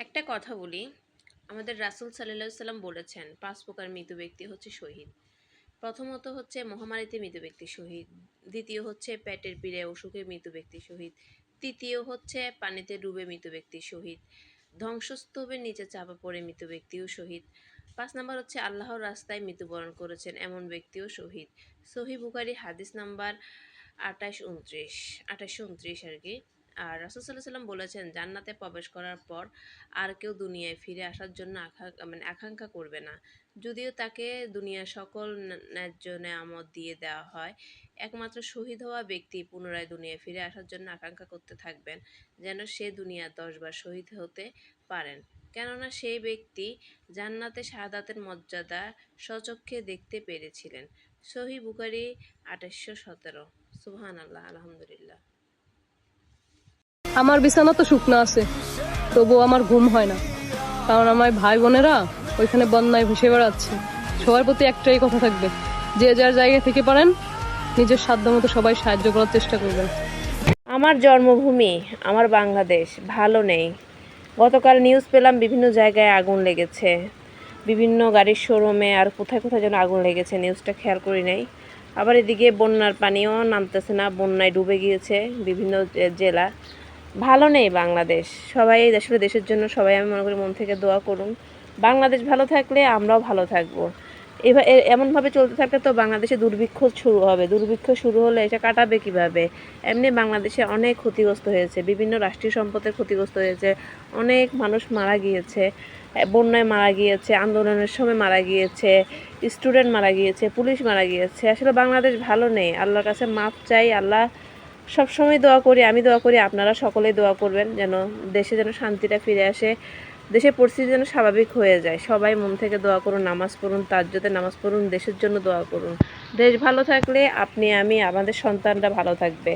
একটা কথা বলি। আমাদের রাসুল সাল্লাহ সাল্লাম বলেছেন, পাঁচ প্রকার মৃত ব্যক্তি হচ্ছে শহীদ। প্রথমত হচ্ছে মহামারীতে মৃত ব্যক্তি শহীদ। দ্বিতীয় হচ্ছে পেটের পীড়ে অসুখে মৃত ব্যক্তি শহীদ। তৃতীয় হচ্ছে পানিতে ডুবে মৃত ব্যক্তি শহীদ। ধ্বংসস্তূপের নিচে চাপা পড়ে মৃত ব্যক্তিও শহীদ। পাঁচ নাম্বার হচ্ছে আল্লাহর রাস্তায় মৃত্যুবরণ করেছেন এমন ব্যক্তিও শহীদ। সহি বুখারি হাদিস নাম্বার আঠাশ উনত্রিশ, আঠাশশো উনত্রিশ আর কি। আর রাসুল সাল্লাহ সাল্লাম বলেছেন, জান্নাতে প্রবেশ করার পর আর কেউ দুনিয়ায় ফিরে আসার জন্য আকাঙ্ক্ষা মানে আকাঙ্ক্ষা করবে না। যদিও তাকে দুনিয়ার সকল ন্যায্য নেয়ামত দিয়ে দেওয়া হয়, একমাত্র শহীদ হওয়া ব্যক্তি পুনরায় দুনিয়ায় ফিরে আসার জন্য আকাঙ্ক্ষা করতে থাকবেন, যেন সে দুনিয়া দশবার শহীদ হতে পারেন। কেননা সেই ব্যক্তি জান্নাতে শাহাদাতের মর্যাদা স্বচক্ষে দেখতে পেরেছিলেন। সহি বুকারি আঠাশশো সতেরো। সুবহান আল্লাহ আলহামদুলিল্লাহ। আমার বিছানা তো শুকনো আছে, তবুও আমার ঘুম হয় না। কারণ আমার ভাই বোনেরা ওইখানে বন্যায় ভেসে বেড়াচ্ছে। সবার প্রতি একটাই কথা থাকবে, যে যার জায়গা থেকে পারেন, নিজের সাধ্য মতো সবাই সাহায্য করার চেষ্টা করবেন। আমার জন্মভূমি, আমার বাংলাদেশ, ভালো নেই। গতকাল নিউজ পেলাম বিভিন্ন জায়গায় আগুন লেগেছে। বিভিন্ন গাড়ির শোরুমে আর কোথায় কোথায় যেন আগুন লেগেছে নিউজটা খেয়াল করি নাই। আবার এদিকে বন্যার পানিও নামতেছে না, বন্যায় ডুবে গিয়েছে বিভিন্ন জেলা। ভালো নেই বাংলাদেশ। সবাই আসলে দেশের জন্য সবাই আমি মনে করি মন থেকে দোয়া করুন। বাংলাদেশ ভালো থাকলে আমরাও ভালো থাকব। এবার এমনভাবে চলতে থাকলে তো বাংলাদেশে দুর্ভিক্ষ শুরু হবে। দুর্ভিক্ষ শুরু হলে এটা কাটাবে কীভাবে? এমনি বাংলাদেশে অনেক ক্ষতিগ্রস্ত হয়েছে। বিভিন্ন রাষ্ট্রীয় সম্পদের ক্ষতিগ্রস্ত হয়েছে। অনেক মানুষ মারা গিয়েছে। বন্যায় মারা গিয়েছে, আন্দোলনের সময় মারা গিয়েছে স্টুডেন্ট মারা গিয়েছে, পুলিশ মারা গিয়েছে। আসলে বাংলাদেশ ভালো নেই। আল্লাহর কাছে মাপ চাই, আল্লাহ সবসময় দোয়া করি, আমি দোয়া করি, আপনারা সকলেই দোয়া করবেন যেন দেশে যেন শান্তিটা ফিরে আসে, দেশের পরিস্থিতি যেন স্বাভাবিক হয়ে যায়। সবাই মন থেকে দোয়া করুন, নামাজ পড়ুন তার তাজ্জতে নামাজ পড়ুন, দেশের জন্য দোয়া করুন। দেশ ভালো থাকলে আপনি, আমি, আমাদের সন্তানরা ভালো থাকবে।